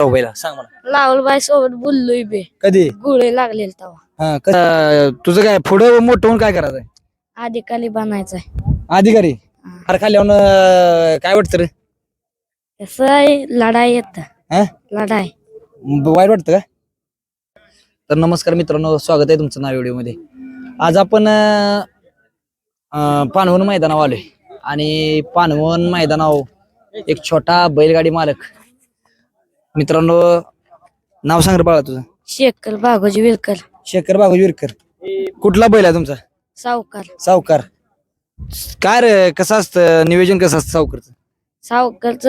सांग मला. लावलबाई सोबत बोललोय बे. कधी? गुळे लागलेले तेव्हा. हा क- अं, तुझं काय पुढं मोठं होऊन काय करायचंय? आधी खाली बनायचंय अधिकारी हार खाल्ल्यावर अं, काय वाटतं रे? कसं आहे लढाई येत हा? लढाई. ब- वाईट वाटतं का? तर नमस्कार मित्रांनो स्वागत आहे तुमचं नाव व्हिडिओमध्ये. आज आपण अं, अं, पानवण मैदानावर आलोय. आणि पानवण मैदानावर एक छोटा बैलगाडी मालक मित्रांनो नाव सांग रे बाळा तुझं. शेकल बागोजी विलकर शेखर बागू विरकर. कुठला बैल आहे तुमचा? सावकार. सावकार. काय रे कसं असतं? नियोजन कसं असतं सावकारचं? सावकारच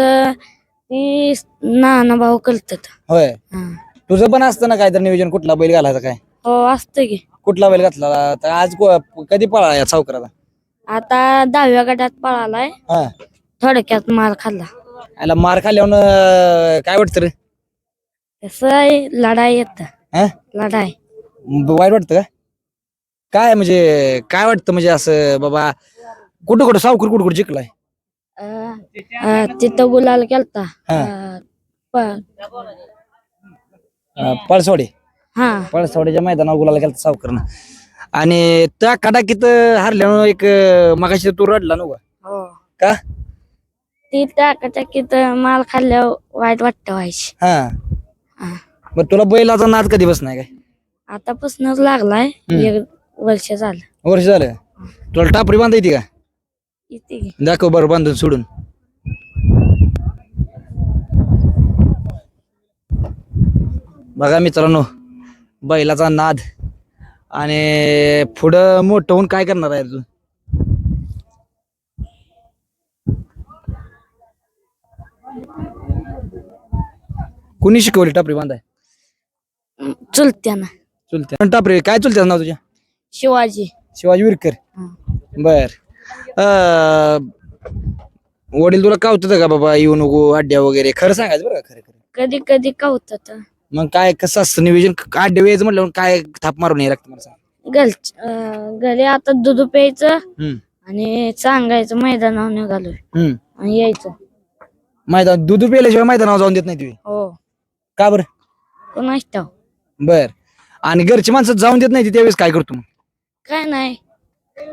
ती नाना भाऊ करतात. होय. हा. तुझं पण असतं ना काय तर नियोजन? कुठला बैल घालायचा काय? हो असतं की. कुठला बैल घातला? तर आज को- कधी पळा या सावकाराला? आता दहाव्या गटात पळालाय. हा. थोडक्यात मार खाल्ला. याला मार खाल्ल्यावर अं, काय वाटतं रे? कसं आहे लढाई येत. हा? लढाई. ब- वाईट वाटतं का? काय म्हणजे काय वाटतं म्हणजे असं बाबा कुठं कुठं सावकर कुठं कुठं जिंकलाय? अं, अं, तिथं गुलाल केलता हा. अं, प- अं, पळसवाडी. हा. पळसवाडीच्या मैदानावर गुलाला गेला सावकरनं. आणि त्या कडाकीत हारल्यानं एक मगाशी तू रडला नव्हा? हो. का? ती टाकाटाकीत माल खाल्ल्यावर वाईट वाटतं व्हायची. हा. हा. मग तुला बैलाचा नाद कधी बसणार काय? आतापासूनच लागलाय. एक वर्ष झालं. वर्ष झालं. तुला टापरी बांधायची का? इथे घे. दाखव बरं बांधून सोडून. बघा मित्रांनो बैलाचा नाद आणि पुढं मोठं होऊन काय करणार आहे तू कुणी शिकवली टापरी बांधाय? चुलत्यानं. चुलत्या. टापरी काय चुलत्या नाव तुझ्या? शिवाजी. शिवाजी विरकर. बर. अं, वडील तुला कावतात का बाबा येऊ नको अड्ड्या वगैरे? खरं सांगायचं बरं का खरं खरं. कधी कधी कावतात. मग काय कसं असतं नियोजन? अड्डे वेळेचं म्हटलं काय थाप मारून यायला लागतं मला सांग. घरी आता दूध प्यायचं हम्म, आणि सांगायचं मैदानावर हम्म. आणि यायचं. मैदान दूध पेल्याशिवाय मैदानावर जाऊन देत नाही तुम्ही. हो. का बरं? कोणाच ठाव बर. आणि घरची माणसं जाऊन देत नाही ती त्यावेळेस काय करतो मग? काय नाही.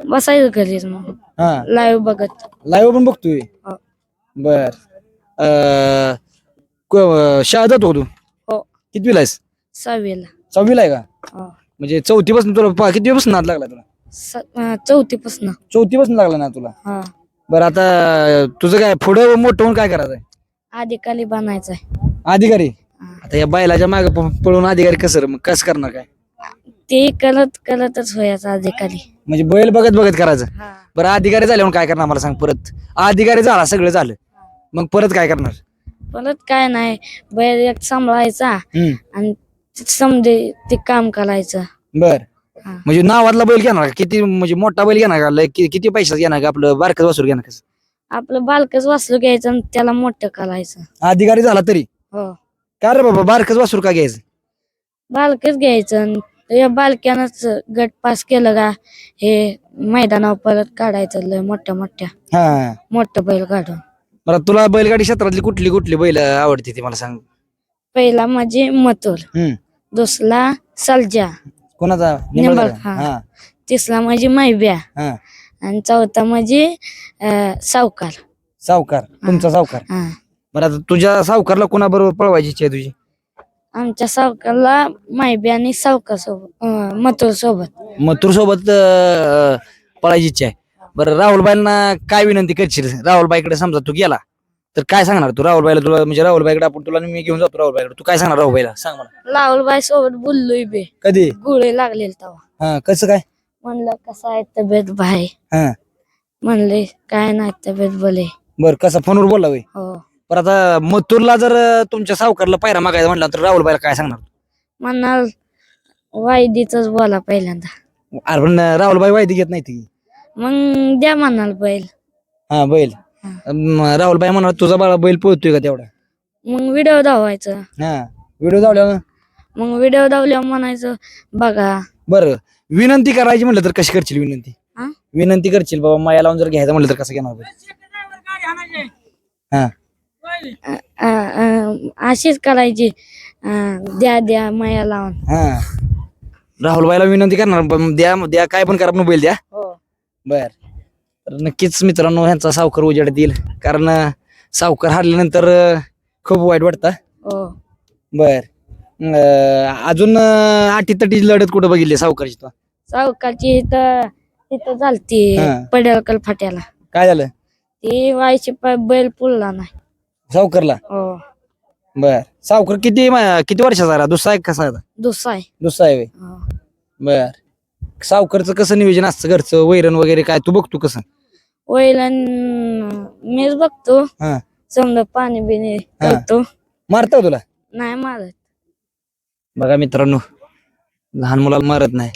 बसायचं घरीच मग. हा. लाईव्ह बघत. लाईव्ह पण बघतोय. हो. बर. अं, क- जातो तू हो. किती आहेस? सहावीला. सहावीला आहे का? हो. म्हणजे चौथी पासून तुला पा- किती पासून नाद लागला तुला? चौथी पासन चौथी पासून लागला ना तुला? हा. बरं आता तुझं काय पुढं मोठं होऊन काय करायचंय? आधी खाली बनायचंय. अधिकारी. आता या बैलाच्या मागे पळून अधिकारी कसं रे? मग कसं करणार काय? ते करत करतच व्हायचं खाली म्हणजे बैल बघत बघत करायचं. हा. बरं अधिकारी झाल्यावर काय करणार मला सांग परत? अधिकारी झाला सगळं झालं. मग परत काय करणार? परत काय नाही. बैल एक सांभाळायचा हम्म. आणि समजे ते काम करायचं. बर. हा. म्हणजे नावातला बैल घेणार का? किती म्हणजे मोठा बैल घेणार का? लय कि- किती पैशाचा घेणार का? आपलं बारकं वासूर घेणार कसं आपलं बालकच वाचलं घ्यायचं आणि त्याला मोठं करायचं. अधिकारी झाला तरी? हो. का रे बाबा बारकच वासूर का घ्यायचं? बालकच घ्यायचं आणि या बालक्यानंच गट पास केलं का हे मैदानावर परत काढायचं लय मोठ्या मोठ्या. हा. मोठं बैल काढून. बरं तुला बैलगाडी क्षेत्रातली कुठली कुठली बैल आवडते ती मला सांग. पहिला मथुर हम्म. दुसरा सलजा कोणाचा? निंबाळकर? हा. तिसरा म्हणजे मैब्या. हा. आणि चौथा म्हणजे अं, सावकार. सावकार तुमचा सावकार. हा. बरं आता तुझ्या सावकारला कोणाबरोबर पळवायची इच्छा आहे तुझी? आमच्या सावकारला मायबी आणि सावकार सोबत मथुर सोबत. मथुर सोबत पळायची इच्छा आहे. बरं राहुलबाईंना काय विनंती करशील? राहुलबाईकडे समजा तू गेला तर काय सांगणार तू? राहुलबाईला तुला म्हणजे राहुलबाईकडे आपण तुला मी घेऊन जातो राहुलबाईकडे. तू काय सांगणार राहुलबाईला? सांग मला. लावलबाई सोबत बोललोय बे. कधी? गुळे लागलेले तेव्हा हा कसं काय? म्हणलं कसं आहे तब्येत भाई? हा. म्हणले काय नाही तब्येत बोले बर कसा? फोनवर बोलला होय? हो. बरं आता मथुरला जर अं, तुमच्या सावकारला पायरा मागायचा म्हटलं तर राहुलबाईला काय सांगणार? म्हणाल वायदीच बोला पहिल्यांदा. अरे पण राहुलबाई वायदी घेत नाही ती मग द्या म्हणाल बैल. हा बैल. हा. अं, राहुलबाई म्हणणार तुझा बाळा बैल पोहतोय का तेवढा? मग व्हिडिओ धावायचं हा. व्हिडिओ जावल्या मग व्हिडिओ धावल्यावर म्हणायचं बघा. बरं. विनंती करायची म्हटलं तर कशी करशील विनंती? हा? विनंती करशील बाबा माया लावून जर घ्यायचं म्हटलं तर कसं घेणार? हा. अ- अ- अशीच करायची. अ, द्या द्या माया लावून. हा. राहुल भाईला विनंती करणार पण द्या द्या काय पण करा बैल द्या. हो. बर. तर नक्कीच मित्रांनो ह्यांचा सावकार उजेडात येईल कारण अं, सावकार हारल्यानंतर अं, खूप वाईट वाटतं. हो. बर. अं, अजून आठी तटी लढत कुठं बघितली सावकारची तो? सावकाची इथं इथं झालती हा. पडळकल फाट्याला. काय झालं? ती व्हायची पाय बैल पुरला नाही. सावकारला? हो. बर. सावकार किती मा- किती वर्षाचा आहे दुसरा आहे का कसा आहे आता? दुसरा आहे. दुसरा आहे. हो. बर. सावकारचं कसं नियोजन असतं घरचं? वैरण वगैरे काय? तू बघतो कसं? वैलन मीच बघतो. हा. समजा पाणी बिणी हा. करतो मारता तुला? नाही मारत. बघा मित्रांनो लहान मुलाला मारत नाही.